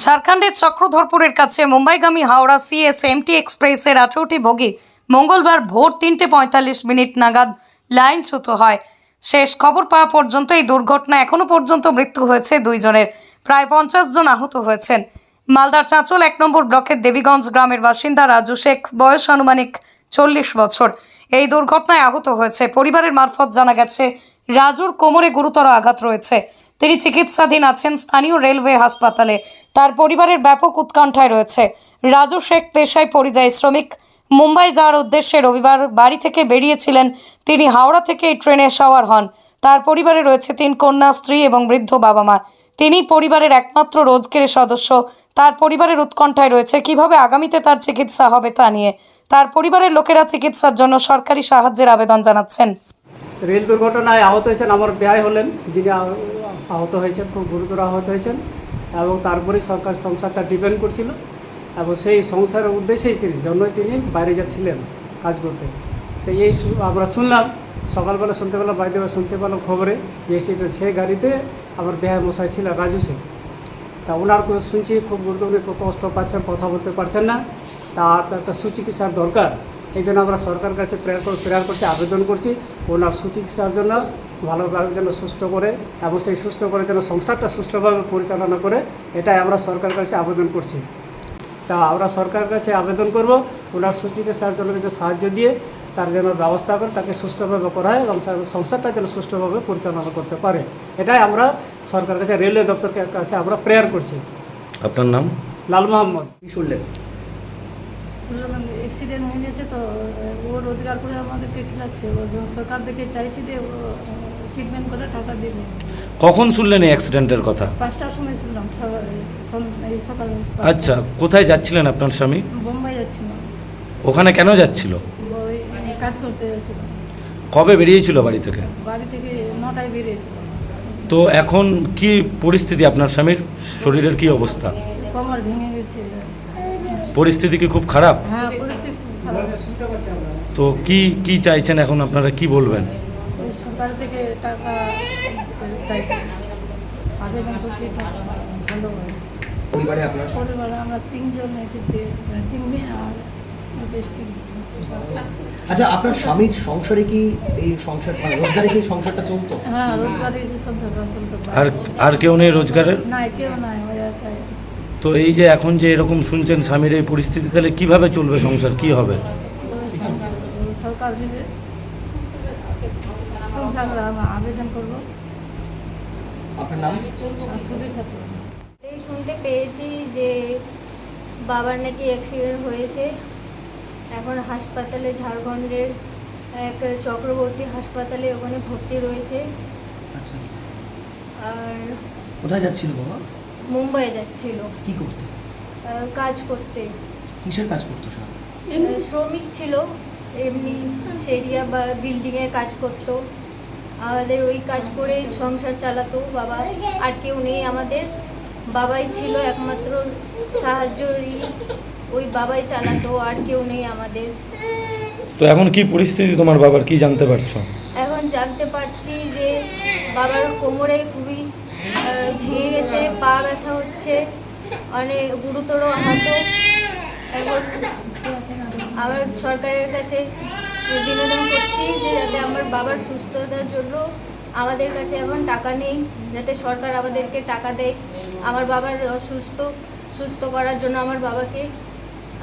ঝাড়খণ্ডের চক্রধরপুরের কাছে মুম্বাইগামী হাওড়া সিএসএমটি এক্সপ্রেসের আঠেরোটি বগি মঙ্গলবার ভোর তিনটে পঁয়তাল্লিশ মিনিট নাগাদ লাইনচ্যুত হয়। শেষ খবর পাওয়া পর্যন্ত এই দুর্ঘটনা এখনও পর্যন্ত মৃত্যু হয়েছে দুইজনের। প্রায় পঞ্চাশ জন আহত হয়েছেন। মালদার চাঁচল এক নম্বর ব্লকের দেবীগঞ্জ গ্রামের বাসিন্দা রাজু শেখ, বয়স আনুমানিক চল্লিশ বছর। এই দুর্ঘটনায় আহত হয়েছে। পরিবারের মারফত জানা গেছে, রাজুর কোমরে গুরুতর আঘাত রয়েছে। তিনি চিকিৎসাধীন আছেন স্থানীয় রেলওয়ে হাসপাতালে। তার পরিবারের ব্যাপক উৎকণ্ঠায় রয়েছে। রাজু শেখ পেশায় পরিযায়ী শ্রমিক। মুম্বাই যাওয়ার উদ্দেশ্যে রবিবার বাড়ি থেকে বেরিয়েছিলেন তিনি হাওড়া থেকে ট্রেনে সওয়ার হন। তার পরিবারে রয়েছে তিন কন্যা, স্ত্রী এবং বৃদ্ধ বাবা মা। তিনি পরিবারের একমাত্র রোজগারের সদস্য। তার পরিবারের উৎকণ্ঠায় রয়েছে কীভাবে আগামীতে তার চিকিৎসা হবে তা নিয়ে। তার পরিবারের লোকেরা চিকিৎসার জন্য সরকারি সাহায্যের আবেদন জানাচ্ছেন। রেল দুর্ঘটনায় আহত হয়েছেন আমার ব্যয় হলেন, যিনি আহত হয়েছেন, খুব গুরুতর আহত হয়েছেন। এবং তারপরে সরকার সংসারটা ডিপেন্ড করছিল এবং সেই সংসারের উদ্দেশ্যেই তিনি জন্যই তিনি বাইরে যাচ্ছিলেন কাজ করতে। তো এই আমরা শুনলাম, সকালবেলা শুনতে পেলাম বাইরে শুনতে পেলাম খবরে যে সেটা সেই গাড়িতে আমার ব্যয় মশাই ছিল, রাজু সিং তা ওনার শুনছি, খুব গুরুত্ব উনি খুব কষ্ট পাচ্ছেন, কথা বলতে পারছেন না। তার একটা সুচিকিৎসার দরকার। এই জন্য আমরা সরকার কাছে প্রেয়ার প্রেয়ার করছি আবেদন করছি। ওনার সুচিকিৎসার জন্য ভালোভাবে যেন সুস্থ করে এবং সেই সুস্থ করে যেন সংসারটা সুষ্ঠুভাবে পরিচালনা করে এটাই আমরা সরকার কাছে আবেদন করছি। তা আমরা সরকার কাছে আবেদন করব ওনার সুচিকিৎসার জন্য কিছু সাহায্য দিয়ে তার যেন ব্যবস্থা করে তাকে সুস্থভাবে করা হয় এবং সংসারটা যেন সুষ্ঠুভাবে পরিচালনা করতে পারে। এটাই আমরা সরকার কাছে রেলওয়ে দপ্তরের কাছে আমরা প্রেয়ার করছি। আপনার নাম? লাল মোহাম্মদ। কি শুনলেন? অ্যাক্সিডেন্ট হয়ে গেছে তো ও রোজগার করে আমাদেরকে খিলাচ্ছে। সরকার থেকে চাইছি যে ট্রিটমেন্ট করে টাকা দেবে। কখন শুনলেন এই অ্যাক্সিডেন্টের কথা? পাঁচটার সময় শুনলাম এই সকাল আচ্ছা কোথায় যাচ্ছিলেন আপনার স্বামী? বোম্বাই যাচ্ছিলাম। ওখানে কেন যাচ্ছিল? কাজ করতে গেছিলাম কবে বেরিয়েছিল বাড়ি থেকে? বাড়ি থেকে নটায় বেরিয়েছিল। তো এখন কি পরিস্থিতি আপনার স্বামীর? শরীরের কি অবস্থা? কোমর ভেঙে গেছে। পরিস্থিতি কি খুব খারাপ। হ্যাঁ তো কি কি চাইছেন এখন আপনারা? কি বলবেন? সরকার থেকে টাকা আবেদন করছি টাকা ভালো পরিবারে আপনার? পরিবারে আমরা তিনজন তিন মেয়ে আর আচ্ছা আপনার স্বামীর সংসারে কি এই সংসার মানে রোজগারে কি সংসারটা চলতো? হ্যাঁ রোজগার চলতে। আর আর কেউ নেই রোজগারের? না কেউ নাই। তো এই যে এখন যে এরকম শুনছেন স্বামীর এই পরিস্থিতি তাহলে কীভাবে চলবে সংসার? কি হবে? সরকার সংসার আবেদন করব আপনার নাম? এই শুনতে পেয়েছি যে বাবার নাকি অ্যাক্সিডেন্ট হয়েছে। এখন হাসপাতালে ঝাড়খণ্ডের এক চক্রবর্তী হাসপাতালে ওখানে ভর্তি রয়েছে। আচ্ছা। আর কোথায় যাচ্ছিল বাবা? মুম্বাই যাচ্ছিল। কি করতে? কাজ করতে। কিসের কাজ করতো স্যার শ্রমিক ছিল এমনি সেরিয়া বা বিল্ডিংয়ের কাজ করতো। আমাদের ওই কাজ করে সংসার চালাতো বাবা। আর কেউ নেই আমাদের বাবাই ছিল একমাত্র সাহায্যই ওই বাবাই চালাতো আর কেউ নেই আমাদের। তো এখন কি পরিস্থিতি তোমার বাবার কি জানতে পারছ? এখন জানতে পারছি যে বাবার কোমরে খুবই ভেঙে গেছে পা ব্যথা হচ্ছে অনেক গুরুতর আহত। এখন আমার সরকারের কাছে বিনোদন করছি যে যাতে আমার বাবার সুস্থতার জন্য আমাদের কাছে এখন টাকা নেই, যাতে সরকার আমাদেরকে টাকা দেয়। আমার বাবার অসুস্থ, সুস্থ করার জন্য আমার বাবাকে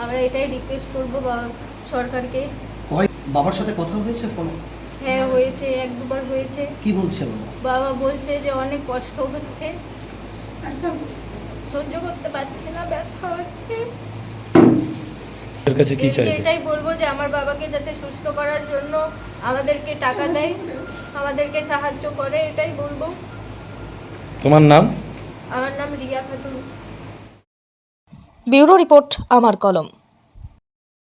আমরা এটাই রিকোয়েস্ট করব সরকারকে। বাবার সাথে কথা হয়েছে ফোনে? হ্যাঁ হয়েছে এক দুবার হয়েছে। কি বলছে বাবা? বাবা বলছে যে অনেক কষ্ট হচ্ছে। আর সব- সহ্য করতে পারছি না ব্যথা হচ্ছে। কাছে কি এটাই বলব যে আমার বাবাকে যাতে সুস্থ করার জন্য আমাদেরকে টাকা দেয় আমাদেরকে সাহায্য করে এটাই বলব। তোমার নাম? আমার নাম রিয়া খাতুন। ব্যুরো রিপোর্ট আমার কলম।